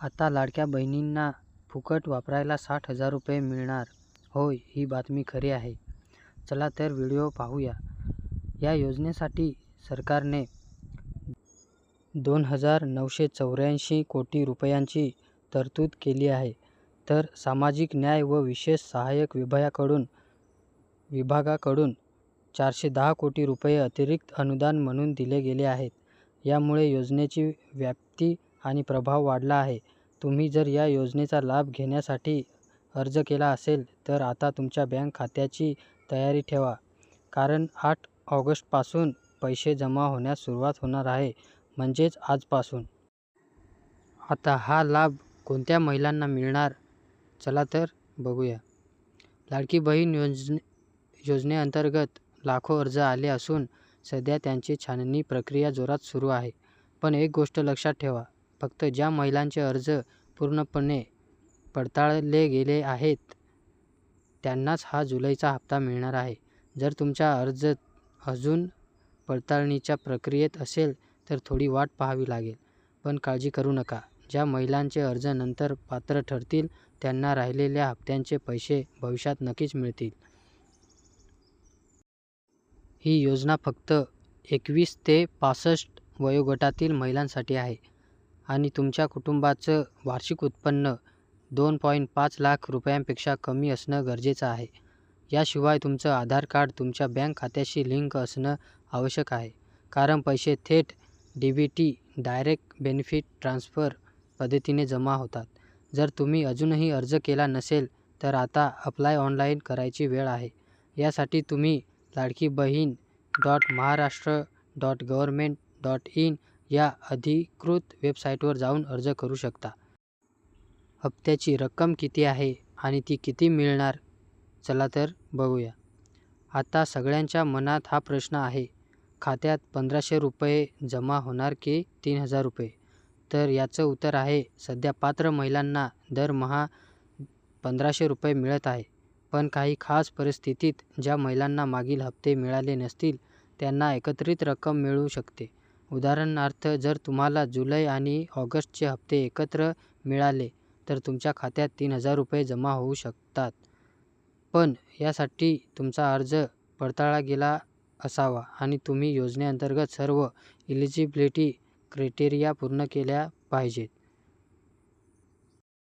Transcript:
आता लाडक्या बहिणींना फुकट वापरायला साठ हजार रुपये मिळणार. होय ही बातमी खरी आहे. चला तर व्हिडिओ पाहूया. या योजनेसाठी सरकारने दोन हजार नऊशे चौऱ्याऐंशी कोटी रुपयांची तरतूद केली आहे. तर सामाजिक न्याय व विशेष सहाय्यक विभागाकडून विभागाकडून चारशे दहा कोटी रुपये अतिरिक्त अनुदान म्हणून दिले गेले आहेत. यामुळे योजनेची व्याप्ती आणि प्रभाव वाढला आहे. तुम्ही जर या योजनेचा लाभ घेण्यासाठी अर्ज केला असेल तर आता तुमच्या बँक खात्याची तयारी ठेवा. कारण आठ ऑगस्टपासून पैसे जमा होण्यास सुरुवात होणार आहे म्हणजेच आजपासून. आता हा लाभ कोणत्या महिलांना मिळणार? चला तर बघूया. लाडकी बहीण योजने योजनेअंतर्गत लाखो अर्ज आले असून सध्या त्यांची छाननी प्रक्रिया जोरात सुरू आहे. पण एक गोष्ट लक्षात ठेवा. फक्त ज्या महिलांचे अर्ज पूर्णपणे पडताळले गेले आहेत त्यांनाच हा जुलैचा हप्ता मिळणार आहे. जर तुमचा अर्ज अजून पडताळणीच्या प्रक्रियेत असेल तर थोडी वाट पाहावी लागेल. पण काळजी करू नका. ज्या महिलांचे अर्ज नंतर पात्र ठरतील त्यांना राहिलेल्या हप्त्यांचे पैसे भविष्यात नक्कीच मिळतील. ही योजना फक्त एकवीस ते पासष्ट वयोगटातील महिलांसाठी आहे. आणि तुमच्या कुटुंबाचं वार्षिक उत्पन्न दोन पॉईंट पाच लाख रुपयांपेक्षा कमी असणं गरजेचं आहे. याशिवाय तुमचं आधार कार्ड तुमच्या बँक खात्याशी लिंक असणं आवश्यक आहे. कारण पैसे थेट D B T direct benefit transfer पद्धतीने जमा होतात. जर तुम्ही अजूनही अर्ज केला नसेल तर आता अप्लाय ऑनलाईन करायची वेळ आहे. यासाठी तुम्ही Ladki Bahin dot Maharashtra dot government dot in या अधिकृत वेबसाईटवर जाऊन अर्ज करू शकता. हप्त्याची रक्कम किती आहे आणि ती किती मिळणार? चला तर बघूया. आता सगळ्यांच्या मनात हा प्रश्न आहे खात्यात पंधराशे रुपये जमा होणार की तीन हजार रुपये? तर याचं उत्तर आहे सध्या पात्र महिलांना दरमहा पंधराशे रुपये मिळत आहे. पण काही खास परिस्थितीत ज्या महिलांना मागील हप्ते मिळाले नसतील त्यांना एकत्रित रक्कम मिळू शकते. उदाहरणार्थ जर तुम्हाला जुलै आणि ऑगस्टचे हप्ते एकत्र मिळाले तर तुमच्या खात्यात तीन हजार रुपये जमा होऊ शकतात. पण यासाठी तुमचा अर्ज पडताळला गेला असावा आणि तुम्ही योजनेअंतर्गत सर्व इलिजिबिलिटी क्रायटेरिया पूर्ण केल्या पाहिजेत.